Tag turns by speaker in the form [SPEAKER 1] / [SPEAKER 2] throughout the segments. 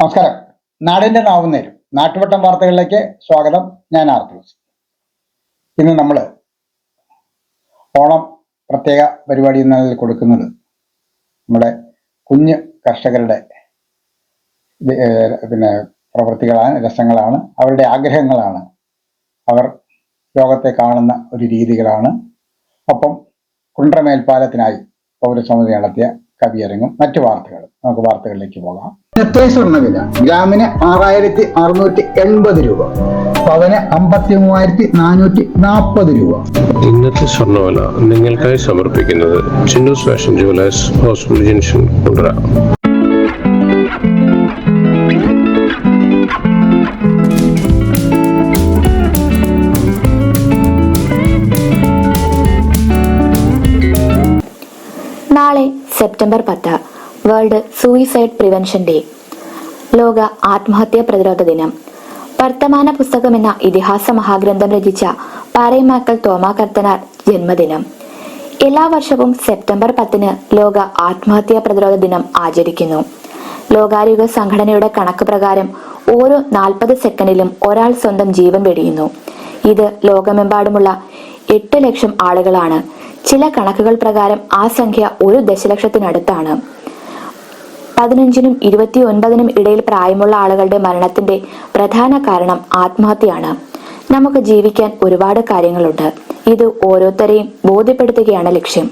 [SPEAKER 1] നമസ്കാരം. നാടിന്റെ നാവുന്നേരും. നാട്ടുവട്ടം വാർത്തകളിലേക്ക് സ്വാഗതം. ഞാൻ ആർത്തൂസ് ഇന്ന് നമ്മൾ ഓണം പ്രത്യേക പരിപാടി എന്നതിൽ കൊടുക്കുന്നത് നമ്മുടെ കുഞ്ഞ് കർഷകരുടെ പിന്നെ പ്രവൃത്തികളാണ് രസങ്ങളാണ് അവരുടെ ആഗ്രഹങ്ങളാണ്. അവർ ലോകത്തെ കാണുന്ന ഒരു രീതികളാണ്. ഒപ്പം കുണ്ട്രമേൽപ്പാലത്തിനായി പൗരസമിതി നടത്തിയ കവിയരങ്ങും മറ്റു വാർത്തകളും. നമുക്ക് വാർത്തകളിലേക്ക് പോകാം. ഇന്നത്തെ സ്വർണവില ഗ്രാമിന് ആറായിരത്തി അറുന്നൂറ്റി എൺപത് രൂപ. പവന് അമ്പത്തി മൂവായിരത്തി നാനൂറ്റി നാൽപ്പത് രൂപ.
[SPEAKER 2] ഇന്നത്തെ സ്വർണവില നിങ്ങൾക്കായി സമർപ്പിക്കുന്നത് Chinnus fashion jewellers hospital junction Kundara.
[SPEAKER 3] നാളെ സെപ്റ്റംബർ പത്ത്. വേൾഡ് സൂയിസൈഡ് പ്രിവെൻഷൻ ഡേ ലോക ആത്മഹത്യാ പ്രതിരോധ ദിനം. വർത്തമാന പുസ്തകം എന്ന ഇതിഹാസ മഹാഗ്രന്ഥം രചിച്ച പാറേമാക്കൽ തോമാ കർത്തനാർ ജന്മദിനം. എല്ലാ വർഷവും സെപ്റ്റംബർ പത്തിന് ലോക ആത്മഹത്യാ പ്രതിരോധ ദിനം ആചരിക്കുന്നു. ലോകാരോഗ്യ സംഘടനയുടെ കണക്ക് പ്രകാരം ഓരോ നാൽപ്പത് സെക്കൻഡിലും ഒരാൾ സ്വന്തം ജീവൻ വെടിയുന്നു. ഇത് ലോകമെമ്പാടുമുള്ള എട്ട് ലക്ഷം ആളുകളാണ്. ചില കണക്കുകൾ പ്രകാരം ആ സംഖ്യ ഒരു ദശലക്ഷത്തിനടുത്താണ്. പതിനഞ്ചിനും ഇരുപത്തി ഒൻപതിനും ഇടയിൽ പ്രായമുള്ള ആളുകളുടെ മരണത്തിന്റെ പ്രധാന കാരണം ആത്മഹത്യയാണ്. നമുക്ക് ജീവിക്കാൻ ഒരുപാട് കാര്യങ്ങളുണ്ട്. ഇത് ഓരോരുത്തരെയും ബോധ്യപ്പെടുത്തുകയാണ് ലക്ഷ്യം.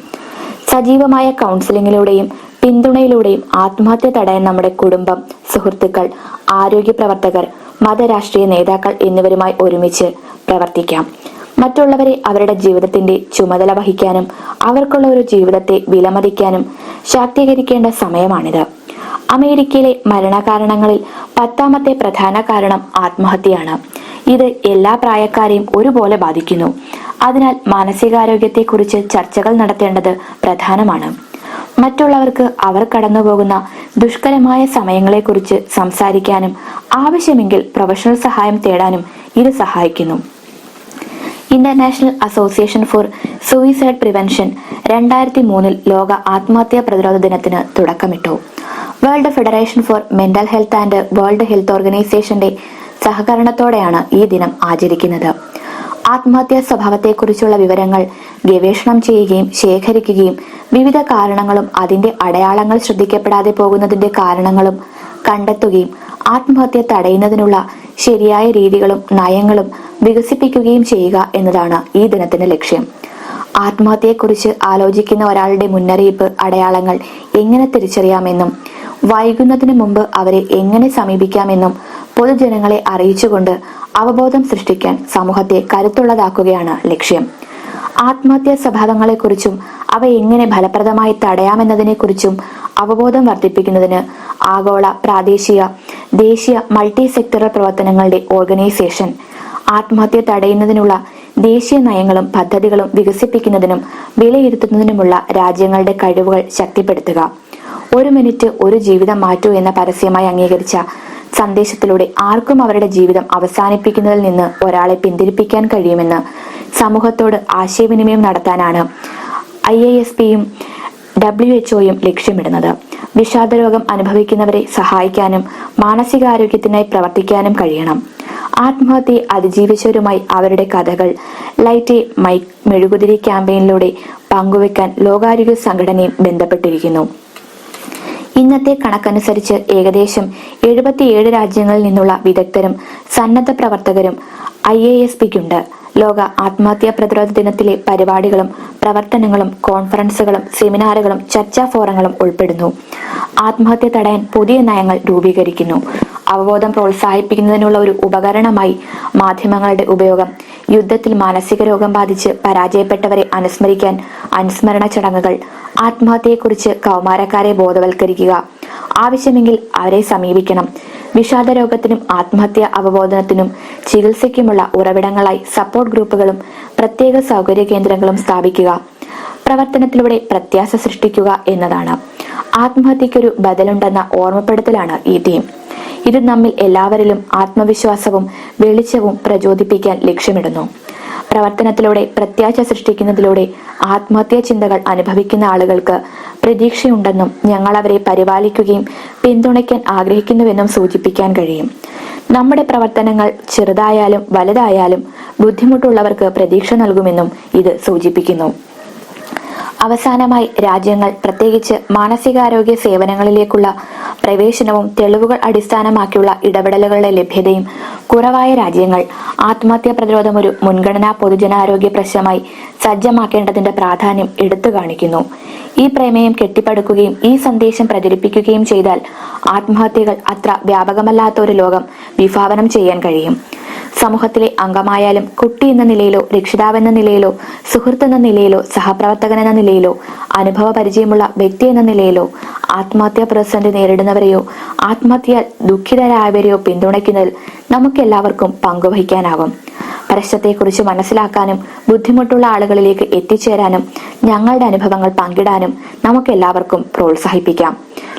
[SPEAKER 3] സജീവമായ കൗൺസിലിങ്ങിലൂടെയും പിന്തുണയിലൂടെയും ആത്മഹത്യ തടയാൻ നമ്മുടെ കുടുംബം സുഹൃത്തുക്കൾ ആരോഗ്യ പ്രവർത്തകർ മതരാഷ്ട്രീയ നേതാക്കൾ എന്നിവരുമായി ഒരുമിച്ച് പ്രവർത്തിക്കാം. മറ്റുള്ളവരെ അവരുടെ ജീവിതത്തിന്റെ ചുമതല വഹിക്കാനും അവർക്കുള്ള ഒരു ജീവിതത്തെ വിലമതിക്കാനും ശാക്തീകരിക്കേണ്ട സമയമാണിത്. അമേരിക്കയിലെ മരണകാരണങ്ങളിൽ പത്താമത്തെ പ്രധാന കാരണം ആത്മഹത്യയാണ്. ഇത് എല്ലാ പ്രായക്കാരെയും ഒരുപോലെ ബാധിക്കുന്നു. അതിനാൽ മാനസികാരോഗ്യത്തെക്കുറിച്ച് ചർച്ചകൾ നടത്തേണ്ടത് പ്രധാനമാണ്. മറ്റുള്ളവർക്ക് അവർ കടന്നുപോകുന്ന ദുഷ്കരമായ സമയങ്ങളെക്കുറിച്ച് സംസാരിക്കാനും ആവശ്യമെങ്കിൽ പ്രൊഫഷണൽ സഹായം തേടാനും ഇത് സഹായിക്കുന്നു. International Association for Suicide Prevention രണ്ടായിരത്തി മൂന്നിൽ ലോക ആത്മഹത്യാ പ്രതിരോധ ദിനത്തിന് തുടക്കമിട്ടു. World Federation for Mental Health and World Health ഓർഗനൈസേഷന്റെ സഹകരണത്തോടെയാണ് ഈ ദിനം ആചരിക്കുന്നത്. ആത്മഹത്യാ സ്വഭാവത്തെക്കുറിച്ചുള്ള വിവരങ്ങൾ ഗവേഷണം ചെയ്യുകയും ശേഖരിക്കുകയും വിവിധ കാരണങ്ങളും അതിന്റെ അടയാളങ്ങൾ ശ്രദ്ധിക്കപ്പെടാതെ പോകുന്നതിന്റെ കാരണങ്ങളും കണ്ടെത്തുകയും ആത്മഹത്യ തടയുന്നതിനുള്ള ശരിയായ രീതികളും നയങ്ങളും വികസിപ്പിക്കുകയും ചെയ്യുക എന്നതാണ് ഈ ദിനത്തിന്റെ ലക്ഷ്യം. ആത്മഹത്യയെക്കുറിച്ച് ആലോചിക്കുന്ന ഒരാളുടെ മുന്നറിയിപ്പ് അടയാളങ്ങൾ എങ്ങനെ തിരിച്ചറിയാമെന്നും വൈകുന്നതിന് മുമ്പ് അവരെ എങ്ങനെ സമീപിക്കാമെന്നും പൊതുജനങ്ങളെ അറിയിച്ചുകൊണ്ട് അവബോധം സൃഷ്ടിക്കാൻ സമൂഹത്തെ കരുത്തുള്ളതാക്കുകയാണ് ലക്ഷ്യം. ആത്മഹത്യാ സ്വഭാവങ്ങളെക്കുറിച്ചും അവ എങ്ങനെ ഫലപ്രദമായി തടയാമെന്നതിനെക്കുറിച്ചും അവബോധം വർദ്ധിപ്പിക്കുന്നതിന് ആഗോള പ്രാദേശിക ദേശീയ മൾട്ടി സെക്ടറൽ പ്രവർത്തനങ്ങളുടെ ഓർഗനൈസേഷൻ ആത്മഹത്യ തടയുന്നതിനുള്ള ദേശീയ നയങ്ങളും പദ്ധതികളും വികസിപ്പിക്കുന്നതിനും വിലയിരുത്തുന്നതിനുമുള്ള രാജ്യങ്ങളുടെ കഴിവുകൾ ശക്തിപ്പെടുത്തുക. ഒരു മിനിറ്റ് ഒരു ജീവിതം മാറ്റൂ എന്ന പരസ്യമായി അംഗീകരിച്ച സന്ദേശത്തിലൂടെ ആർക്കും അവരുടെ ജീവിതം അവസാനിപ്പിക്കുന്നതിൽ നിന്ന് ഒരാളെ പിന്തിരിപ്പിക്കാൻ കഴിയുമെന്ന് സമൂഹത്തോട് ആശയവിനിമയം നടത്താനാണ് ഐ എ എസ് പിയും ഡബ്ല്യു എച്ച്ഒയും ലക്ഷ്യമിടുന്നത്. വിഷാദരോഗം അനുഭവിക്കുന്നവരെ സഹായിക്കാനും മാനസികാരോഗ്യത്തിനായി പ്രവർത്തിക്കാനും കഴിയണം. ആത്മഹത്യ അതിജീവിച്ചവരുമായി അവരുടെ കഥകൾ ലൈറ്റ് മൈക്ക് മെഴുകുതിരി ക്യാമ്പയിനിലൂടെ പങ്കുവെക്കാൻ ലോകാരോഗ്യ സംഘടനയും ബന്ധപ്പെട്ടിരിക്കുന്നു. ഇന്നത്തെ കണക്കനുസരിച്ച് ഏകദേശം എഴുപത്തിയേഴ് രാജ്യങ്ങളിൽ നിന്നുള്ള വിദഗ്ധരും സന്നദ്ധ പ്രവർത്തകരും ഐ എ എസ് പിക്കുണ്ട്. ലോക ആത്മഹത്യാ പ്രതിരോധ ദിനത്തിലെ പരിപാടികളും പ്രവർത്തനങ്ങളും കോൺഫറൻസുകളും സെമിനാറുകളും ചർച്ചാ ഫോറങ്ങളും ഉൾപ്പെടുന്നു. ആത്മഹത്യ തടയാൻ പുതിയ നയങ്ങൾ രൂപീകരിക്കുന്നു. അവബോധം പ്രോത്സാഹിപ്പിക്കുന്നതിനുള്ള ഒരു ഉപകരണമായി മാധ്യമങ്ങളുടെ ഉപയോഗം. യുദ്ധത്തിൽ മാനസിക രോഗം ബാധിച്ച് പരാജയപ്പെട്ടവരെ അനുസ്മരിക്കാൻ അനുസ്മരണ ചടങ്ങുകൾ ആത്മഹത്യയെക്കുറിച്ച് കൗമാരക്കാരെ ബോധവൽക്കരിക്കുക. ആവശ്യമെങ്കിൽ അവരെ സമീപിക്കണം. വിഷാദ രോഗത്തിനും ആത്മഹത്യ അവബോധനത്തിനും ചികിത്സയ്ക്കുമുള്ള ഉറവിടങ്ങളായി സപ്പോർട്ട് ഗ്രൂപ്പുകളും പ്രത്യേക സൗകര്യ കേന്ദ്രങ്ങളും സ്ഥാപിക്കുക. പ്രവർത്തനത്തിലൂടെ പ്രത്യാശ സൃഷ്ടിക്കുക എന്നതാണ്. ആത്മഹത്യക്കൊരു ബദലുണ്ടെന്ന ഓർമ്മപ്പെടുത്തലാണ് ഈ തീം ഇത് നമ്മിൽ എല്ലാവരിലും ആത്മവിശ്വാസവും വെളിച്ചവും പ്രചോദിപ്പിക്കാൻ ലക്ഷ്യമിടുന്നു. പ്രവർത്തനത്തിലൂടെ പ്രത്യാശ സൃഷ്ടിക്കുന്നതിലൂടെ ആത്മഹത്യാ ചിന്തകൾ അനുഭവിക്കുന്ന ആളുകൾക്ക് പ്രതീക്ഷയുണ്ടെന്നും ഞങ്ങൾ അവരെ പരിപാലിക്കുകയും പിന്തുണയ്ക്കാൻ ആഗ്രഹിക്കുന്നുവെന്നും സൂചിപ്പിക്കാൻ കഴിയും. നമ്മുടെ പ്രവർത്തനങ്ങൾ ചെറുതായാലും വലുതായാലും ബുദ്ധിമുട്ടുള്ളവർക്ക് പ്രതീക്ഷ നൽകുമെന്നും ഇത് സൂചിപ്പിക്കുന്നു. അവസാനമായി രാജ്യങ്ങൾ പ്രത്യേകിച്ച് മാനസികാരോഗ്യ സേവനങ്ങളിലേക്കുള്ള പ്രവേശനവും തെളിവുകൾ അടിസ്ഥാനമാക്കിയുള്ള ഇടപെടലുകളുടെ ലഭ്യതയും കുറവായ രാജ്യങ്ങൾ ആത്മഹത്യാ പ്രതിരോധം ഒരു മുൻഗണനാ പൊതുജനാരോഗ്യ പ്രശ്നമായി സജ്ജമാക്കേണ്ടതിന്റെ പ്രാധാന്യം എടുത്തു കാണിക്കുന്നു. ഈ പ്രമേയം കെട്ടിപ്പടുക്കുകയും ഈ സന്ദേശം പ്രചരിപ്പിക്കുകയും ചെയ്താൽ ആത്മഹത്യകൾ അത്ര വ്യാപകമല്ലാത്ത ഒരു ലോകം വിഭാവനം ചെയ്യാൻ കഴിയും. സമൂഹത്തിലെ അംഗമായാലും കുട്ടി എന്ന നിലയിലോ രക്ഷിതാവെന്ന നിലയിലോ സുഹൃത്ത് എന്ന നിലയിലോ സഹപ്രവർത്തകൻ എന്ന നിലയിലോ അനുഭവ പരിചയമുള്ള വ്യക്തി എന്ന നിലയിലോ ആത്മഹത്യാ പ്രതിസന്ധി നേരിടുന്നവരെയോ ആത്മഹത്യ ദുഃഖിതരായവരെയോ പിന്തുണയ്ക്കുന്നതിൽ നമുക്കെല്ലാവർക്കും പങ്കുവഹിക്കാനാകും. പ്രശ്നത്തെക്കുറിച്ച് മനസ്സിലാക്കാനും ബുദ്ധിമുട്ടുള്ള ആളുകളിലേക്ക് എത്തിച്ചേരാനും ഞങ്ങളുടെ അനുഭവങ്ങൾ പങ്കിടാനും നമുക്കെല്ലാവർക്കും പ്രോത്സാഹിപ്പിക്കാം.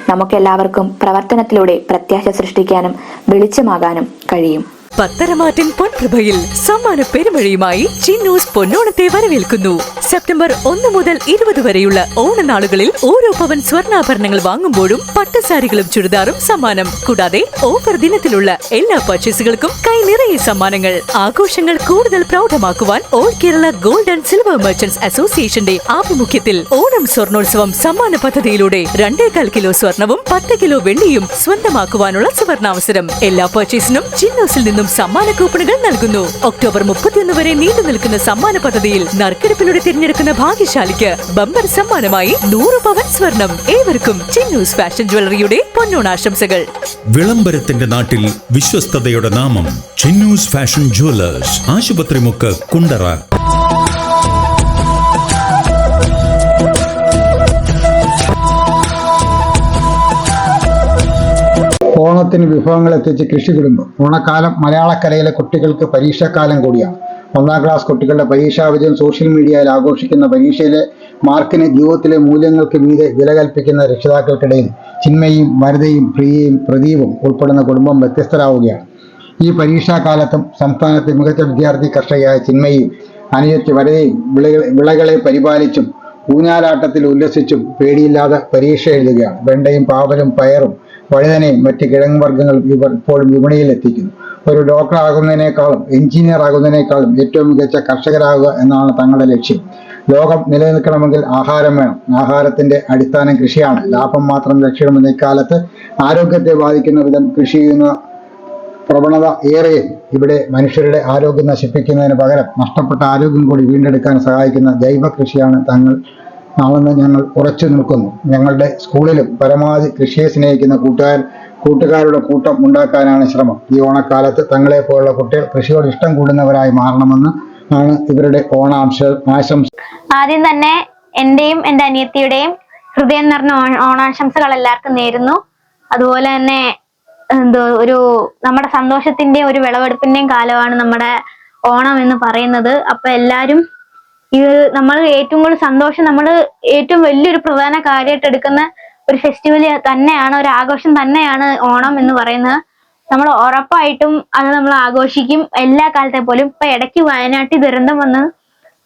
[SPEAKER 3] നമുക്കെല്ലാവർക്കും പ്രവർത്തനത്തിലൂടെ പ്രത്യാശ സൃഷ്ടിക്കാനും വെളിച്ചമാകാനും കഴിയും.
[SPEAKER 4] പത്തരമാറ്റിൻ പൊൻപ്രഭയിൽ സമ്മാന പെരുമഴയുമായി ചിന്നൂസ് പൊന്നോണത്തെ വരവേൽക്കുന്നു. സെപ്റ്റംബർ ഒന്ന് മുതൽ ഇരുപത് വരെയുള്ള ഓണനാളുകളിൽ ഓരോ പവൻ സ്വർണാഭരണങ്ങൾ വാങ്ങുമ്പോഴും പട്ടുസാരികളും ചുരിദാറും സമ്മാനം. കൂടാതെ ഓഫർ ദിനത്തിലുള്ള എല്ലാ പർച്ചേസുകൾക്കും കൈ നിറയെ സമ്മാനങ്ങൾ. ആഘോഷങ്ങൾ കൂടുതൽ പ്രൗഢമാക്കുവാൻ All Kerala Gold and Silver Merchants അസോസിയേഷന്റെ ആഭിമുഖ്യത്തിൽ ഓണം സ്വർണോത്സവം സമ്മാന പദ്ധതിയിലൂടെ രണ്ടേകാൽ കിലോ സ്വർണവും പത്ത് കിലോ വെള്ളിയും സ്വന്തമാക്കുവാനുള്ള സുവർണാവസരം. എല്ലാ പർച്ചേസിനും ചിന്നൂസിൽ നിന്നും സമ്മാന കൂപ്പണുകൾ നൽകുന്നു. ഒക്ടോബർ മുപ്പത്തിയൊന്ന് വരെ നീണ്ടു നിൽക്കുന്ന സമ്മാന പദ്ധതിയിൽ നറുക്കെടുപ്പിലൂടെ തിരഞ്ഞെടുക്കുന്ന ഭാഗ്യശാലിക്ക് ബമ്പർ സമ്മാനമായി നൂറ് പവൻ സ്വർണം. ഏവർക്കും ചിന്നൂസ് ഫാഷൻ ജ്വല്ലറിയുടെ പൊന്നോണാശംസകൾ.
[SPEAKER 5] വിളംബരത്തിന്റെ നാട്ടിൽ വിശ്വസ്തതയുടെ നാമം ചിന്നൂസ് ഫാഷൻ ജ്വല്ലേഴ്സ്. ആശുപത്രിമുക്ക് കുണ്ടറ.
[SPEAKER 1] ഓണത്തിന് വിഭവങ്ങൾ എത്തിച്ച് കൃഷി കുടുംബം. ഓണക്കാലം മലയാളക്കരയിലെ കുട്ടികൾക്ക് പരീക്ഷാക്കാലം കൂടിയാണ്. ഒന്നാം ക്ലാസ് കുട്ടികളുടെ പരീക്ഷാ വിജയം സോഷ്യൽ മീഡിയയിൽ ആഘോഷിക്കുന്ന പരീക്ഷയിലെ മാർക്കിന് ജീവിതത്തിലെ മൂല്യങ്ങൾക്ക് മീതെ വില കൽപ്പിക്കുന്ന രക്ഷിതാക്കൾക്കിടയിൽ ചിന്മയും വരതയും പ്രിയയും പ്രദീപും ഉൾപ്പെടുന്ന കുടുംബം വ്യത്യസ്തരാവുകയാണ്. ഈ പരീക്ഷാകാലത്തും സംസ്ഥാനത്തെ മികച്ച വിദ്യാർത്ഥി കർഷകയായ ചിന്മയും അനുജത്തി വരതയും വിളകളെ പരിപാലിച്ചും ഊഞ്ഞാലാട്ടത്തിൽ ഉല്ലസിച്ചും പേടിയില്ലാതെ പരീക്ഷ എഴുതുകയാണ്. വെണ്ടയും പാവലും പയറും വഴുതനയും മറ്റ് കിഴങ്ങ് വർഗങ്ങളും ഇവർ ഇപ്പോഴും വിപണിയിൽ എത്തിക്കുന്നു ഒരു ഡോക്ടർ ആകുന്നതിനേക്കാളും എഞ്ചിനീയർ ആകുന്നതിനേക്കാളും ഏറ്റവും മികച്ച കർഷകരാകുക എന്നാണ് തങ്ങളുടെ ലക്ഷ്യം. ലോകം നിലനിൽക്കണമെങ്കിൽ ആഹാരം വേണം. ആഹാരത്തിന്റെ അടിസ്ഥാനം കൃഷിയാണ്. ലാഭം മാത്രം ലക്ഷ്യമെന്ന ഇക്കാലത്ത് ആരോഗ്യത്തെ ബാധിക്കുന്ന വിധം കൃഷി ചെയ്യുന്ന പ്രവണത ഏറെ ഇവിടെ മനുഷ്യരുടെ ആരോഗ്യം നശിപ്പിക്കുന്നതിന് പകരം നഷ്ടപ്പെട്ട ആരോഗ്യം കൂടി വീണ്ടെടുക്കാൻ സഹായിക്കുന്ന ജൈവ കൃഷിയാണ് തങ്ങൾ ആണെന്ന് ഞങ്ങൾ ഉറച്ചു നിൽക്കുന്നു. ഞങ്ങളുടെ സ്കൂളിലും പരമാവധി കൃഷിയെ സ്നേഹിക്കുന്ന കൂട്ടുകാർ കൂട്ടുകാരുടെ കൂട്ടം ഉണ്ടാക്കാനാണ് ശ്രമം. ഈ ഓണക്കാലത്ത് തങ്ങളെ പോലുള്ള കുട്ടികൾ കൃഷിയോട് ഇഷ്ടം കൂടുന്നവരായി മാറണമെന്ന് ആണ് ഇവരുടെ ഓണാംശ ആശംസ.
[SPEAKER 6] ആദ്യം തന്നെ എന്റെയും എന്റെ അനിയത്തിയുടെയും ഹൃദയം നിറഞ്ഞ ഓണാശംസകൾ എല്ലാവർക്കും നേരുന്നു. അതുപോലെ തന്നെ എന്തോ ഒരു നമ്മുടെ സന്തോഷത്തിന്റെയും ഒരു വിളവെടുപ്പിന്റെയും കാലമാണ് നമ്മുടെ ഓണം എന്ന് പറയുന്നത്. അപ്പൊ എല്ലാരും ഇത് നമ്മൾ ഏറ്റവും കൂടുതൽ സന്തോഷം നമ്മൾ ഏറ്റവും വലിയൊരു പ്രധാന കാര്യമായിട്ട് എടുക്കുന്ന ഒരു ഫെസ്റ്റിവൽ തന്നെയാണ് ഒരു ആഘോഷം തന്നെയാണ് ഓണം എന്ന് പറയുന്നത്. നമ്മൾ ഉറപ്പായിട്ടും അത് നമ്മൾ ആഘോഷിക്കും. എല്ലാ കാലത്തെ പോലും ഇപ്പൊ ഇടയ്ക്ക് വയനാട്ടിൽ ദുരന്തം വന്ന്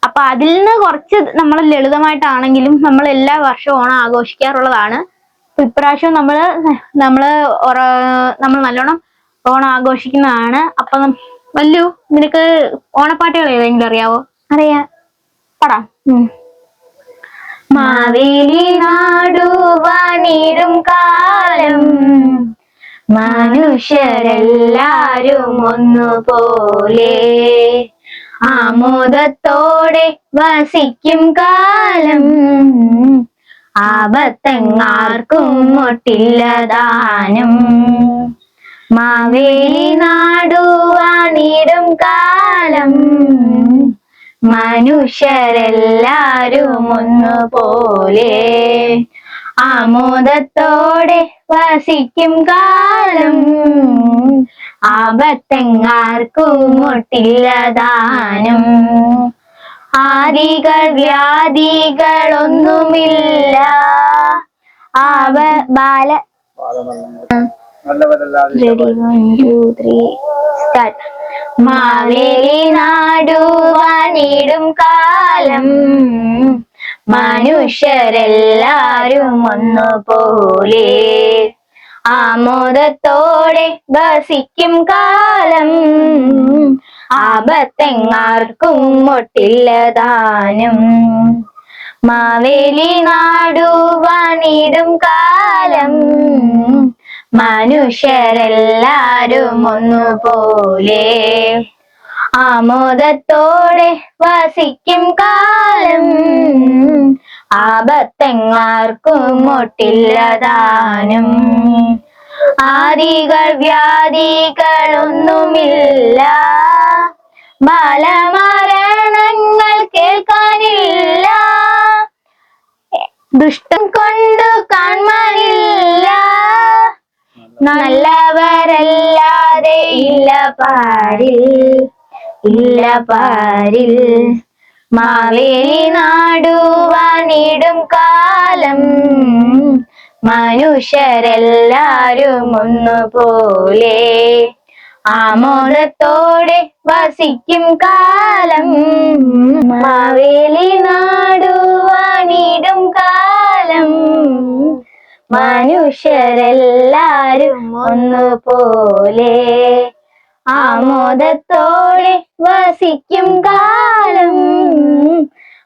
[SPEAKER 6] അപ്പൊ അതിൽ നിന്ന് കുറച്ച് നമ്മൾ ലളിതമായിട്ടാണെങ്കിലും നമ്മൾ എല്ലാ വർഷവും ഓണം ആഘോഷിക്കാറുള്ളതാണ്. ഇപ്രാവശ്യം നമ്മൾ നമ്മൾ നമ്മൾ നല്ലോണം ഓണം ആഘോഷിക്കുന്നതാണ്. അപ്പൊ വല്ലു നിനക്ക് ഓണപ്പാട്ടുകൾ ഏതെങ്കിലും അറിയാവോ? അറിയാ. പടാം. മാവേലി നാടുവാണിടും കാലം. മനുഷ്യരെല്ലാരും ഒന്നുപോലെ. ആമോദത്തോടെ വസിക്കും കാലം. ആപത്തെങ്ങാർക്കും മുട്ടില്ലതാനും മാവേലി നാടുവാണിടും കാലം. മനുഷ്യരെല്ലാരും ഒന്നുപോലെ ആമോദത്തോടെ വസിക്കും കാലം. ആപത്തെങ്ങാർക്കും ഒട്ടില്ലതാനും ആദികൾ വ്യാധികളൊന്നുമില്ല. ആവ ബാല one two three start Maveli നാടുവാനിടും കാലം. മനുഷ്യരെല്ലാരും ഒന്നുപോലെ ആമോദത്തോടെ വസിക്കും കാലം. ആപത്തെങ്ങാർക്കും ഒട്ടില്ലതാനും മാവേലി നാടുവാനിടും കാലം. മനുഷ്യരെല്ലാരും ഒന്നുപോലെ ആമോദത്തോടെ വസിക്കും കാലം ആപത്തെങ്ങാർക്കും മുട്ടില്ലതാനും ആദികൾ വ്യാധികളൊന്നുമില്ല. ബാലമരണങ്ങൾ കേൾക്കാനില്ല. ദുഷ്ടം കൊണ്ടു കാണാനില്ല നല്ലവരല്ലാതെ ഇല്ല പാരിൽ ഇല്ല പാരിൽ. മാവേലി നാടുവാനിടും കാലം മനുഷ്യരെല്ലാരും ഒന്നുപോലെ ആമോദത്തോടെ വസിക്കും കാലം മാവേലി നാടുവാനിടും കാലം മനുഷ്യരെല്ലാരും ഒന്നുപോലെ ആമോദത്തോടെ വസിക്കും കാലം.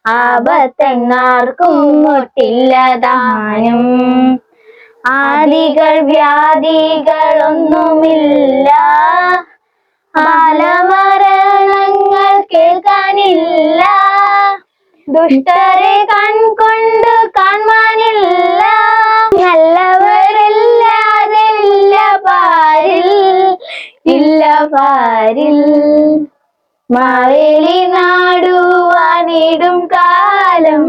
[SPEAKER 6] ആപത്തെങ്ങാർക്കും മുട്ടില്ലതാനും ആദികൾ വ്യാധികളൊന്നുമില്ല. ആലമരണങ്ങൾ കേൾക്കാനില്ല. ദുഷ്ടരെ കൺകൊണ്ട് കാണാനില്ല നല്ലവരല്ലാതെ ഇല്ല പാരിൽ ഇല്ല പാരിൽ. മാവേലി നാടുവാനിടും കാലം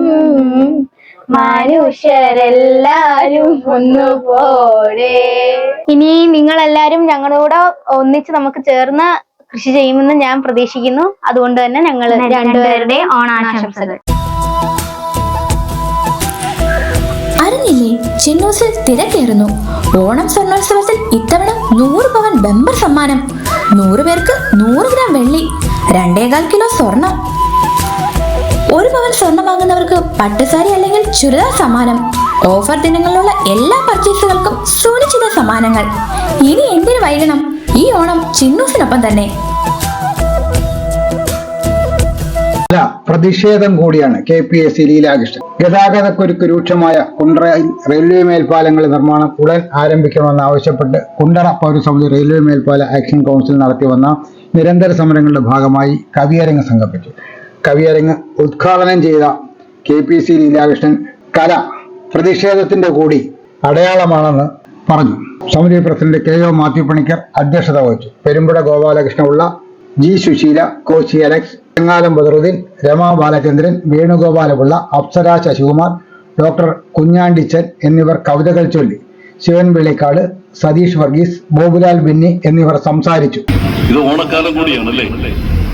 [SPEAKER 6] മനുഷ്യരെല്ലാരും ഒന്നുപോലെ. ഇനി നിങ്ങൾ എല്ലാരും ഞങ്ങളോട് ഒന്നിച്ച് നമുക്ക് ചേർന്ന് കൃഷി ചെയ്യുമെന്ന് ഞാൻ പ്രതീക്ഷിക്കുന്നു. അതുകൊണ്ട് തന്നെ ഞങ്ങൾ രണ്ടുപേരുടെ ഓണാശംസകൾ.
[SPEAKER 3] അറിഞ്ഞില്ലേ ചിന്നൂസിൽ തിരക്കേറുന്നു. ഓണം സ്വർണോത്സവത്തിൽ ഇത്തവണ നൂറ് പവൻ ബെമ്പർ സമ്മാനം. നൂറ് പേർക്ക് നൂറ് ഗ്രാം വെള്ളി രണ്ടേകാൽ കിലോ സ്വർണം. ഒരു പവൻ സ്വർണം വാങ്ങുന്നവർക്ക് പട്ടുസാരി അല്ലെങ്കിൽ ചുരിദാർ സമ്മാനം. ഓഫർ ദിനങ്ങളിലുള്ള എല്ലാ പർച്ചേസുകൾക്കും സുനിശ്ചിത സമ്മാനങ്ങൾ. ഇനി എന്തിനു വൈകണം? ഈ ഓണം ചിന്നൂസിനൊപ്പം തന്നെ.
[SPEAKER 1] അല്ല പ്രതിഷേധം കൂടിയാണ് K P S C Leelakrishnan ഗതാഗതക്കുരുക്ക് രൂക്ഷമായ കുണ്ടറയിൽ റെയിൽവേ മേൽപ്പാലങ്ങളുടെ നിർമ്മാണം ഉടൻ ആരംഭിക്കണമെന്ന് ആവശ്യപ്പെട്ട് കുണ്ടറ പൗരസമിതി റെയിൽവേ മേൽപ്പാല ആക്ഷൻ കൗൺസിൽ നടത്തി വന്ന നിരന്തര സമരങ്ങളുടെ ഭാഗമായി കവിയരങ്ങ് സംഘടിപ്പിച്ചു. കവിയരങ്ങ് ഉദ്ഘാടനം ചെയ്ത കെ പി സി ലീലാകൃഷ്ണൻ കല പ്രതിഷേധത്തിന്റെ കൂടി അടയാളമാണെന്ന് പറഞ്ഞു. സമിതി president K O Mathew Panicker അധ്യക്ഷത വഹിച്ചു. Perumpuzha Gopalakrishnapillai G Susheela Koshy Alex Chengalam Badaruddin Rama Balachandran Venugopalapillai Apsara Sasikumar doctor Kunjandichan എന്നിവർ കവിതകൾ ചൊല്ലി. ശിവൻ വെള്ളിക്കാട് സതീഷ് വർഗീസ് ബോബുലാൽ ബെന്നി എന്നിവർ സംസാരിച്ചു.
[SPEAKER 7] ഇത് ഓണക്കാലം കൂടിയാണ് അല്ലേ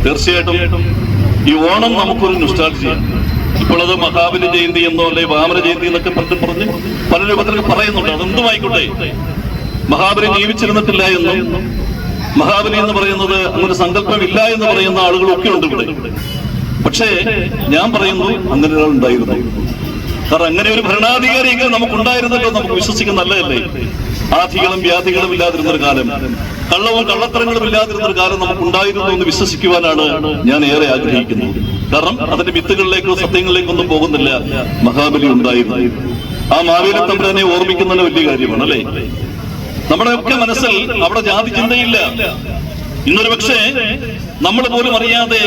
[SPEAKER 7] തീർച്ചയായിട്ടും ഈ ഓണം നമുക്കൊരു നൊസ്റ്റാൾജിയാണ് ഇപ്പോൾ മഹാബലി ജയന്തി എന്നോ അല്ലെ വാമന ജയന്തി എന്നൊക്കെ പറഞ്ഞ് പറഞ്ഞ് പല രൂപത്തിൽ പറയുന്നുണ്ട്. അതെന്തുമായിക്കോട്ടെ മഹാബലി ജീവിച്ചിരുന്നിട്ടില്ല എന്നും മഹാബലി എന്ന് പറയുന്നത് അങ്ങനെ സങ്കല്പമില്ല എന്ന് പറയുന്ന ആളുകളൊക്കെ ഉണ്ട് ഇവിടെ. പക്ഷേ ഞാൻ പറയുന്നു അങ്ങനെ ഒരാൾ ഉണ്ടായിരുന്നു. കാരണം അങ്ങനെ ഒരു ഭരണാധികാരിയൊക്കെ നമുക്കുണ്ടായിരുന്നല്ലോ നമുക്ക് വിശ്വസിക്കുന്ന നല്ലതല്ലേ? ആധികളും വ്യാധികളും ഇല്ലാതിരുന്ന ഒരു കാലം. കള്ളവും കള്ളത്തരങ്ങളും ഇല്ലാതിരുന്ന ഒരു കാലം നമുക്ക് ഉണ്ടായിരുന്നു എന്ന് വിശ്വസിക്കുവാനാണ് ഞാൻ ഏറെ ആഗ്രഹിക്കുന്നത്. കാരണം അതിന്റെ വിത്തുകളിലേക്കോ സത്യങ്ങളിലേക്കോ ഒന്നും പോകുന്നില്ല മഹാബലി ഉണ്ടായിരുന്നു. ആ മാവേലി തമ്പുരാനെ ഓർമ്മിക്കുന്നതിന് വലിയ കാര്യമാണ് അല്ലേ? നമ്മുടെ ഒക്കെ മനസ്സിൽ അവിടെ ജാതി ചിന്തയില്ല. ഇന്നൊരു പക്ഷേ നമ്മൾ പോലും അറിയാതെ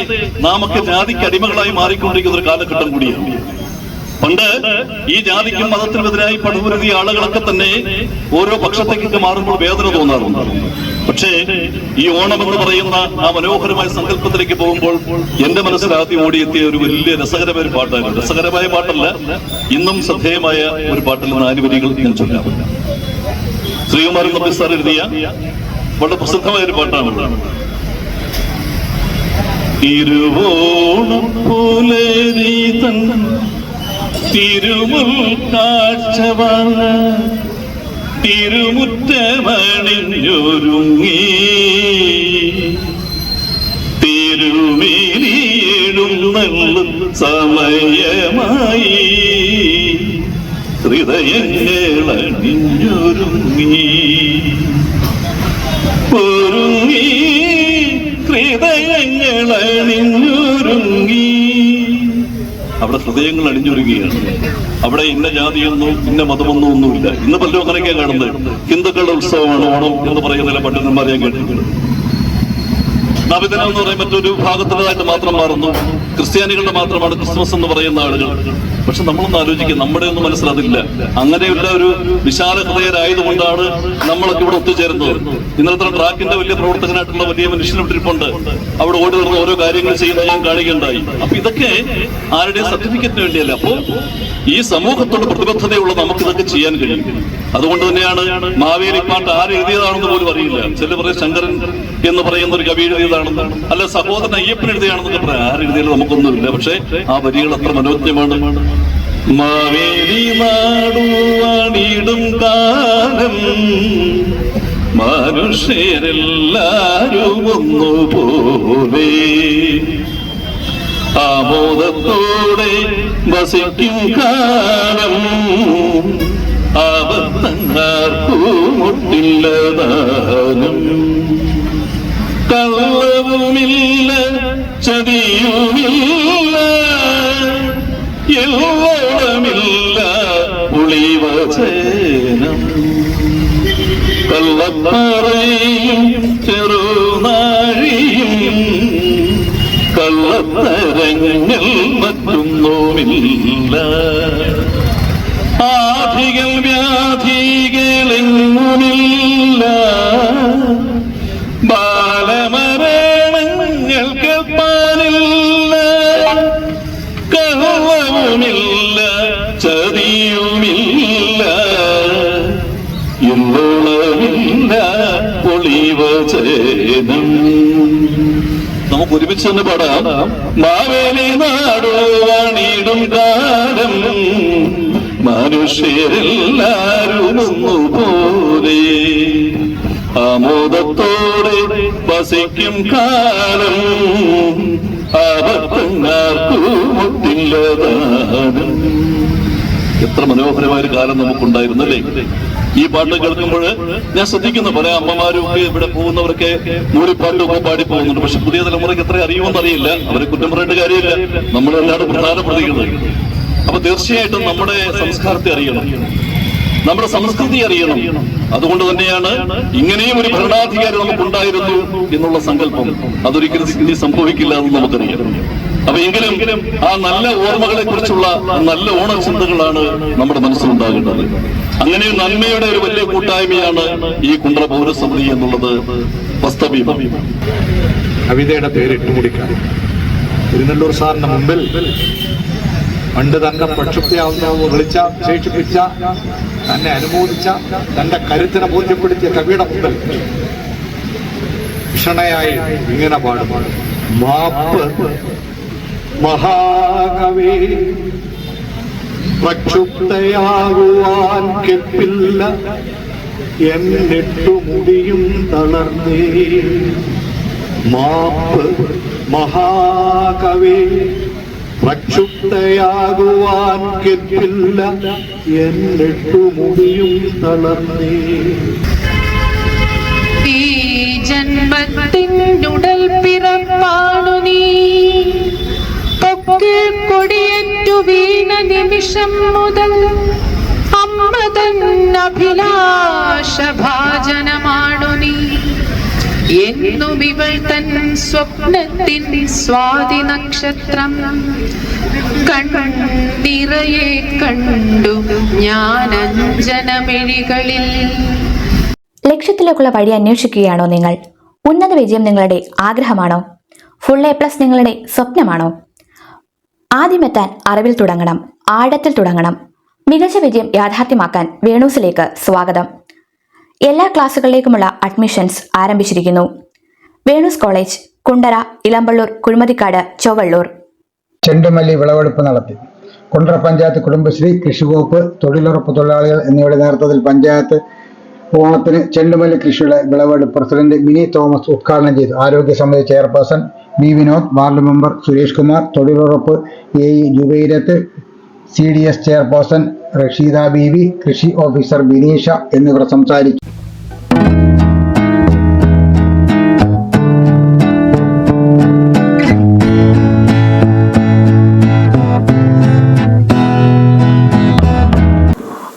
[SPEAKER 7] നാമൊക്കെ ജാതിക്ക് അടിമകളായി മാറിക്കൊണ്ടിരിക്കുന്ന ഒരു കാലഘട്ടം കൂടിയാണ്. പണ്ട് ഈ ജാതിക്കും മതത്തിനുമെതിരായി പടുപുരുതിയ ആളുകളൊക്കെ തന്നെ ഓരോ പക്ഷത്തേക്കൊക്കെ മാറുമ്പോൾ വേദന തോന്നാറുണ്ട്. പക്ഷേ ഈ ഓണം എന്ന് പറയുന്ന ആ മനോഹരമായ സങ്കല്പത്തിലേക്ക് പോകുമ്പോൾ എന്റെ മനസ്സിൽ ആദ്യം ഓടിയെത്തിയ ഒരു വലിയ രസകരമായ ഒരു പാട്ടായിരുന്നു രസകരമായ പാട്ടല്ല ഇന്നും ശ്രദ്ധേയമായ ഒരു പാട്ടിൽ നാല് വരികൾ ഞാൻ ചൊല്ലാം ശ്രീകുമാരൻ നമ്പി സാർ എഴുതിയ വളരെ പ്രസിദ്ധമായ ഒരു പാട്ടാണ് തിരുവോണം പോലെ തൻ തിരുമുൽ കാഴ്ചവാങ്ങ തിരുമുറ്റമണിഞ്ഞൊരുങ്ങി. തിരുമേനിയിടും നല്ല സമയമായി ഹൃദയങ്ങളണിഞ്ഞൊരുങ്ങി ഒരുങ്ങി അവിടെ ഹൃദയങ്ങൾ അണിഞ്ഞൊരുങ്ങിയാണ് അവിടെ ഇന്ന ജാതിയൊന്നും ഇന്ന മതമൊന്നും ഒന്നുമില്ല. ഇന്ന് പലരും കാണുന്നത്. ഹിന്ദുക്കളുടെ ഉത്സവമാണ് ഓണം എന്ന് പറയുന്ന പണ്ഡിതന്മാരെ കേട്ടിട്ടുണ്ട്. നവിദിനം എന്ന് പറയുമ്പോൾ മറ്റൊരു ഭാഗത്തിന്റെതായിട്ട് മാത്രം മാറുന്നു. ക്രിസ്ത്യാനികളുടെ മാത്രമാണ് ക്രിസ്മസ് എന്ന് പറയുന്ന ആളുകൾ. പക്ഷെ നമ്മളൊന്ന് ആലോചിക്കുക നമ്മുടെ ഒന്നും മനസ്സിലതില്ല അങ്ങനെയുള്ള ഒരു വിശാല ഹൃദയരായതുകൊണ്ടാണ് നമ്മളൊക്കെ ഇവിടെ ഒത്തുചേരുന്നത്. ഇന്നലത്തെ ട്രാക്കിന്റെ വലിയ പ്രവർത്തകനായിട്ടുള്ള വലിയ മനുഷ്യനും ഇട്ടിരിപ്പുണ്ട് അവിടെ ഓടി നടന്ന് ഓരോ കാര്യങ്ങൾ ചെയ്യുന്നത് ഞാൻ കാണുകയുണ്ടായി. അപ്പൊ ഇതൊക്കെ ആരുടെയും സർട്ടിഫിക്കറ്റിന് വേണ്ടിയല്ല. അപ്പോ ഈ സമൂഹത്തോട് പ്രതിബദ്ധതയുള്ള നമുക്ക് ഇതൊക്കെ ചെയ്യാൻ കഴിയും. അതുകൊണ്ട് തന്നെയാണ് മാവേലി പാട്ട് ആര് എഴുതിയതാണെന്ന് പോലും അറിയില്ല. ചില പറയും ശങ്കരൻ എന്ന് പറയുന്ന ഒരു കവി എഴുതിയതാണെന്ന് അല്ല സഹോദരൻ അയ്യപ്പൻ എഴുതിയാണെന്നൊക്കെ പറയാം. ആര് എഴുതിയാലും നമുക്കൊന്നുമില്ല. പക്ഷെ ആ വരികൾ അത്ര മനോജ്ഞമാണ് മാവേലി നാടുവാണിടും കാലം മനുഷ്യരെല്ലാരും ഒന്നുപോലെ ആമോദത്തോടെ വസിക്കും കാലം ആപത്തങ്ങാർക്കുമുട്ടില്ലതാനും കള്ളവുമില്ല ചതിയുമില്ല എല്ലോളമില്ല പുളിവചനം കള്ളപ്പാറയും ചെറുനാഴിയും കള്ളത്തരങ്ങൾ മറ്റൊന്നുമില്ല ആധികൾ വ്യാധികളെങ്ങുമില്ല ബാലമരണങ്ങൾ കേൾപ്പാനില്ല കള്ളവുമില്ല ചതിയുമില്ല. ഇല്ലോളമില്ല പൊളിവചനം നമുക്ക് ഒരുമിച്ച് തന്നെ പാടാം. മാവേലി നാടുവാണിടും കാലം മനുഷ്യരെല്ലാരും ഒന്നുപോലെ ആമോദത്തോടെ വസിക്കും കാലം എത്ര മനോഹരമായ ഒരു കാലം നമുക്കുണ്ടായിരുന്നു അല്ലേ ഈ പാട്ട് കേൾക്കുമ്പോൾ ഞാൻ ശ്രദ്ധിക്കുന്നു പല അമ്മമാരും ഇവിടെ പോകുന്നവരൊക്കെ മൂളിപ്പാട്ടൊക്കെ പാടി പോകുന്നുണ്ട് പക്ഷെ പുതിയ തലമുറയ്ക്ക് എത്ര അറിയുമെന്നറിയില്ല അവരെ കുറ്റം പറയേണ്ട കാര്യമില്ല. നമ്മളെല്ലാവരും പ്രധാനപ്പെടുത്തിക്കുന്നത് അപ്പൊ തീർച്ചയായിട്ടും നമ്മുടെ സംസ്കാരത്തെ അറിയണം. നമ്മുടെ സംസ്കൃതി അറിയണം. അതുകൊണ്ട് തന്നെയാണ് ഇങ്ങനെയും ഒരു ഭരണാധികാരി നമുക്കുണ്ടായിരുന്നു എന്നുള്ള സങ്കല്പം. അതൊരിക്കലും ഇനി സംഭവിക്കില്ല എന്ന് നമുക്കറിയാം. അപ്പൊ എങ്കിലും ആ നല്ല ഓർമ്മകളെ കുറിച്ചുള്ള നല്ല ഓണചിന്തകളാണ് നമ്മുടെ മനസ്സിലുണ്ടാകേണ്ടത് അങ്ങനെ നന്മയുടെ ഒരു വലിയ കൂട്ടായ്മയാണ് ഈ കുണ്ട്ര പൗരസമിതി എന്നുള്ളത്
[SPEAKER 8] കവിതയുടെ പേര് ഇട്ടുമുടിക്കാൻ തിരുനെല്ലൂർ സാറിന്റെ മുമ്പിൽ പണ്ട് തന്നെ പ്രക്ഷുപ്തയാവുന്ന വിളിച്ച ശേഷിപ്പിച്ച തന്നെ അനുമോദിച്ച തന്റെ കരുത്തിനെ ബോധ്യപ്പെടുത്തിയ കവിയുടെ മുതൽ ഭീഷണയായി ഇങ്ങനെ പാടും. മാപ്പ് മഹാകവി പ്രക്ഷുപ്തയാകുവാൻ കെപ്പില്ല എന്നിട്ടു മുടിയും തളർന്നേ. മാപ്പ് മഹാകവി പ്രക്ഷുബ്ധയാകുവാൻ കെട്ടില്ല. എന്നിട്ടു മുടിയും തളർന്നേ.
[SPEAKER 9] ഈ ജന്മത്തിനുടൽ പിറപ്പാണു നീ. പൊക്കിൽ കൊടിയേറ്റു വീണ നിമിഷം മുതൽ അമ്മ തൻ അഭിലാഷഭാജനമാണു നീ എന്നും സ്വപ്നത്തിൻ സ്വാതി നക്ഷത്രം കണ്ണിറയെ കണ്ടു ഞാൻ
[SPEAKER 3] ലക്ഷ്യത്തിലേക്കുള്ള വഴി അന്വേഷിക്കുകയാണോ നിങ്ങൾ? ഉന്നത വിജയം നിങ്ങളുടെ ആഗ്രഹമാണോ? ഫുൾ എ പ്ലസ് നിങ്ങളുടെ സ്വപ്നമാണോ? ആദ്യമെത്താൻ അറിവിൽ തുടങ്ങണം ആഴത്തിൽ തുടങ്ങണം. മികച്ച വിജയം യാഥാർത്ഥ്യമാക്കാൻ വേണൂസിലേക്ക് സ്വാഗതം. എല്ലാ ക്ലാസ്സുകളിലേക്കുമുള്ള അഡ്മിഷൻസ് ആരംഭിച്ചിരിക്കുന്നു. വേണുസ് കോളേജ് കുണ്ടറ ഇളമ്പള്ളൂർ കുഴിമതിക്കാട് ചൊവ്വള്ളൂർ.
[SPEAKER 1] ചെണ്ടുമല്ലി വിളവെടുപ്പ് നടത്തി. കുണ്ടറ പഞ്ചായത്ത് കുടുംബശ്രീ കൃഷിവകുപ്പ് തൊഴിലുറപ്പ് തൊഴിലാളികൾ എന്നിവയുടെ നേതൃത്വത്തിൽ പഞ്ചായത്ത് ഓണത്തിന് ചെണ്ടുമല്ലി കൃഷിയുടെ വിളവെടുപ്പ് പ്രസിഡന്റ് മിനി തോമസ് ഉദ്ഘാടനം ചെയ്തു. ആരോഗ്യ സമിതി chairperson V Vinod ward member Suresh Kumar തൊഴിലുറപ്പ് A E Jubairath C D S chairperson Rasheeda Beevi കൃഷി ഓഫീസർ ബിനീഷ എന്നിവർ സംസാരിച്ചു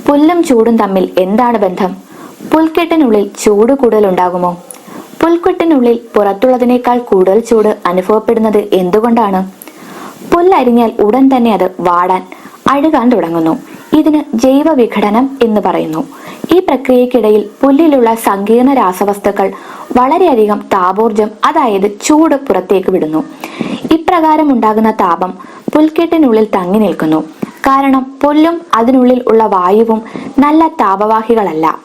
[SPEAKER 3] പുല്ലും ചൂടും തമ്മിൽ എന്താണ് ബന്ധം? പുൽക്കെട്ടിനുള്ളിൽ ചൂട് കൂടുതൽ ഉണ്ടാകുമോ? പുൽക്കെട്ടിനുള്ളിൽ പുറത്തുള്ളതിനേക്കാൾ കൂടുതൽ ചൂട് അനുഭവപ്പെടുന്നത് എന്തുകൊണ്ടാണ്? പുല്ലരിഞ്ഞാൽ ഉടൻ തന്നെ അത് വാടാൻ അഴുകാൻ തുടങ്ങുന്നു ഇതിന് ജൈവ വിഘടനം എന്ന് പറയുന്നു. ഈ പ്രക്രിയക്കിടയിൽ പുല്ലിലുള്ള സങ്കീർണ രാസവസ്തുക്കൾ വളരെയധികം താപോർജം അതായത് ചൂട് പുറത്തേക്ക് വിടുന്നു. ഇപ്രകാരം ഉണ്ടാകുന്ന താപം പുൽക്കെട്ടിനുള്ളിൽ തങ്ങി നിൽക്കുന്നു. കാരണം പുല്ലും അതിനുള്ളിൽ ഉള്ള വായുവും നല്ല താപവാഹികളല്ല.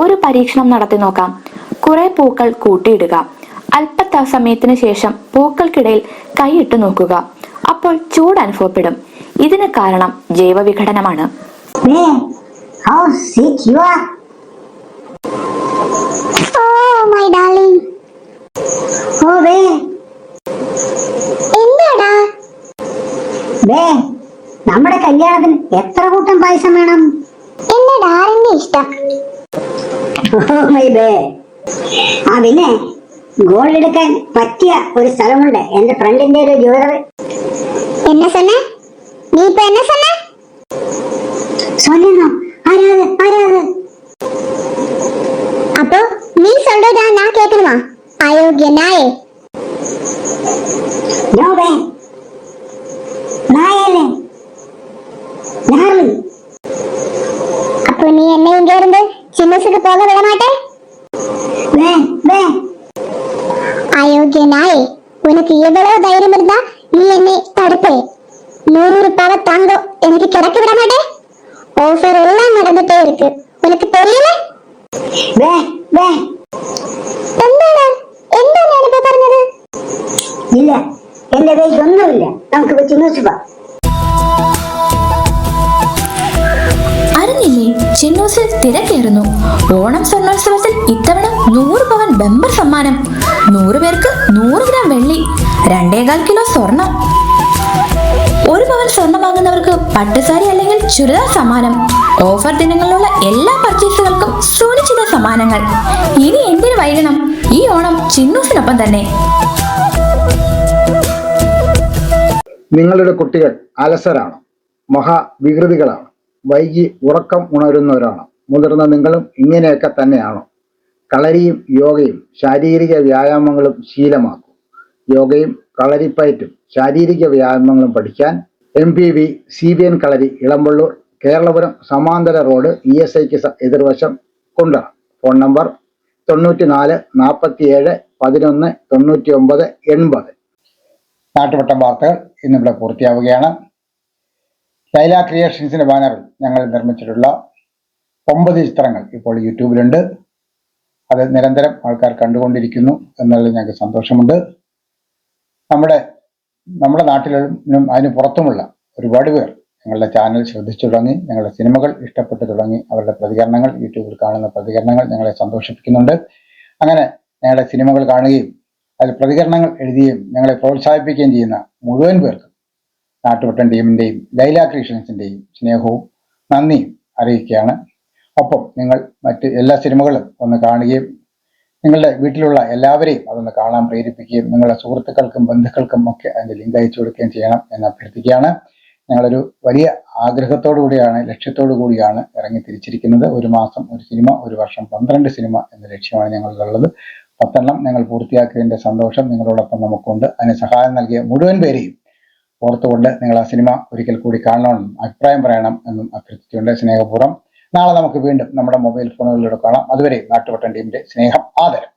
[SPEAKER 3] ഒരു പരീക്ഷണം നടത്തി നോക്കാം. കുറെ പൂക്കൾ കൂട്ടിയിടുക. അല്പ സമയത്തിന് ശേഷം പൂക്കൾക്കിടയിൽ കൈയിട്ട് നോക്കുക. അപ്പോൾ ചൂട് അനുഭവപ്പെടും. ഇതിന് കാരണം ജൈവവിഘടനമാണ്.
[SPEAKER 10] നമ്മുടെ കല്യാണത്തിന് എത്ര കൂട്ടം പായസം വേണം?
[SPEAKER 6] എന്റെ ഡാറിന്റെ ഇഷ്ടം.
[SPEAKER 10] ആ പിന്നെ ഗോൾഡ് എടുക്കാൻ പറ്റിയ ഒരു സ്ഥലമുണ്ട്. എന്റെ ഫ്രണ്ടിന്റെ ഒരു ജ്വലറി
[SPEAKER 6] എന്നെ തന്നെ நீ இப்ப என்ன சொன்ன?
[SPEAKER 3] சொல்லணும் ചിന്നൂസിൽ തിരക്കേറുന്നു. ഓണം സ്വർണോത്സവത്തിൽ ഇത്തവണ നൂറ് പവൻ ബമ്പർ സമ്മാനം. നൂറ് പേർക്ക് നൂറ് ഗ്രാം വെള്ളി രണ്ടേകാൽ കിലോ സ്വർണം. ഒരു പവൻ സ്വർണം വാങ്ങുന്നവർക്ക് പട്ടുസാരി അല്ലെങ്കിൽ ചുരിദാർ സമ്മാനം. ഓഫർ ദിനങ്ങളിലുള്ള എല്ലാ പർച്ചേസുകൾക്കും സുനിശ്ചിത സമ്മാനങ്ങൾ. ഇനി എന്തിനു വൈകണം? ഈ ഓണം ചിന്നൂസിനൊപ്പം തന്നെ.
[SPEAKER 1] നിങ്ങളുടെ കുട്ടികൾ അലസരാണ്. മഹാവികൃതികളാണ്. വൈകി ഉറക്കം ഉണരുന്നവരാണ്. മുതിർന്ന നിങ്ങളും ഇങ്ങനെയൊക്കെ തന്നെയാണോ. കളരിയും യോഗയും ശാരീരിക വ്യായാമങ്ങളും ശീലമാക്കും. യോഗയും കളരിപ്പയറ്റും ശാരീരിക വ്യായാമങ്ങളും പഠിക്കാൻ M P V C B N Kalari Elampalloor Keralapuram സമാന്തര റോഡ് ഇ എസ് ഐക്ക് എതിർവശം കൊണ്ട ഫോൺ നമ്പർ തൊണ്ണൂറ്റി നാല് നാൽപ്പത്തി ഏഴ് പതിനൊന്ന് തൊണ്ണൂറ്റി ഒമ്പത് എൺപത്. നാട്ടുവട്ടം വാർത്തകൾ ഇന്നിവിടെ പൂർത്തിയാവുകയാണ്. ലൈല ക്രിയേഷൻസിന്റെ ബാനറിൽ ഞങ്ങൾ നിർമ്മിച്ചിട്ടുള്ള ഒമ്പത് ചിത്രങ്ങൾ ഇപ്പോൾ യൂട്യൂബിലുണ്ട്. അത് നിരന്തരം ആൾക്കാർ കണ്ടുകൊണ്ടിരിക്കുന്നു എന്നുള്ളത് ഞങ്ങൾക്ക് സന്തോഷമുണ്ട്. നമ്മുടെ നമ്മുടെ നാട്ടിലും അതിന് പുറത്തുമുള്ള ഒരുപാട് പേർ ഞങ്ങളുടെ ചാനൽ ശ്രദ്ധിച്ചു തുടങ്ങി ഞങ്ങളുടെ സിനിമകൾ ഇഷ്ടപ്പെട്ടു തുടങ്ങി അവരുടെ പ്രതികരണങ്ങൾ യൂട്യൂബിൽ കാണുന്ന പ്രതികരണങ്ങൾ ഞങ്ങളെ സന്തോഷിപ്പിക്കുന്നുണ്ട്. അങ്ങനെ ഞങ്ങളുടെ സിനിമകൾ കാണുകയും അതിൽ പ്രതികരണങ്ങൾ എഴുതുകയും ഞങ്ങളെ പ്രോത്സാഹിപ്പിക്കുകയും ചെയ്യുന്ന മുഴുവൻ പേർക്കും നാട്ടുവട്ടൻ ടീമിന്റെയും ലൈല ക്രിയേഷൻസിന്റെയും സ്നേഹവും നന്ദിയും അറിയിക്കുകയാണ്. ഒപ്പം നിങ്ങൾ മറ്റ് എല്ലാ സിനിമകളും ഒന്ന് കാണുകയും നിങ്ങളുടെ വീട്ടിലുള്ള എല്ലാവരെയും അതൊന്ന് കാണാൻ പ്രേരിപ്പിക്കുകയും നിങ്ങളുടെ സുഹൃത്തുക്കൾക്കും ബന്ധുക്കൾക്കും ഒക്കെ അതിന്റെ ലിങ്ക് അയച്ചു കൊടുക്കുകയും ചെയ്യണം എന്ന് അഭ്യർത്ഥിക്കുകയാണ്. ഞങ്ങളൊരു വലിയ ആഗ്രഹത്തോടു കൂടിയാണ് ലക്ഷ്യത്തോടു കൂടിയാണ് ഇറങ്ങി തിരിച്ചിരിക്കുന്നത്. ഒരു മാസം ഒരു സിനിമ ഒരു വർഷം പന്ത്രണ്ട് സിനിമ എന്ന ലക്ഷ്യമാണ് ഞങ്ങളുള്ളത് പത്തെണ്ണം ഞങ്ങൾ പൂർത്തിയാക്കിയതിന്റെ സന്തോഷം നിങ്ങളോടൊപ്പം നമുക്കുണ്ട്. അതിന് സഹായം നൽകിയ മുഴുവൻ പേരെയും ഓർത്തുകൊണ്ട് നിങ്ങൾ ആ സിനിമ ഒരിക്കൽ കൂടി കാണണമെന്നും അഭിപ്രായം പറയണം എന്നും അഭ്യർത്ഥിച്ചുകൊണ്ട് സ്നേഹപൂർവം നാളെ നമുക്ക് വീണ്ടും നമ്മുടെ മൊബൈൽ ഫോണുകളിലൂടെ കാണാം. അതുവരെ നാട്ടുവട്ടം ടീമിന്റെ സ്നേഹം ആദരം.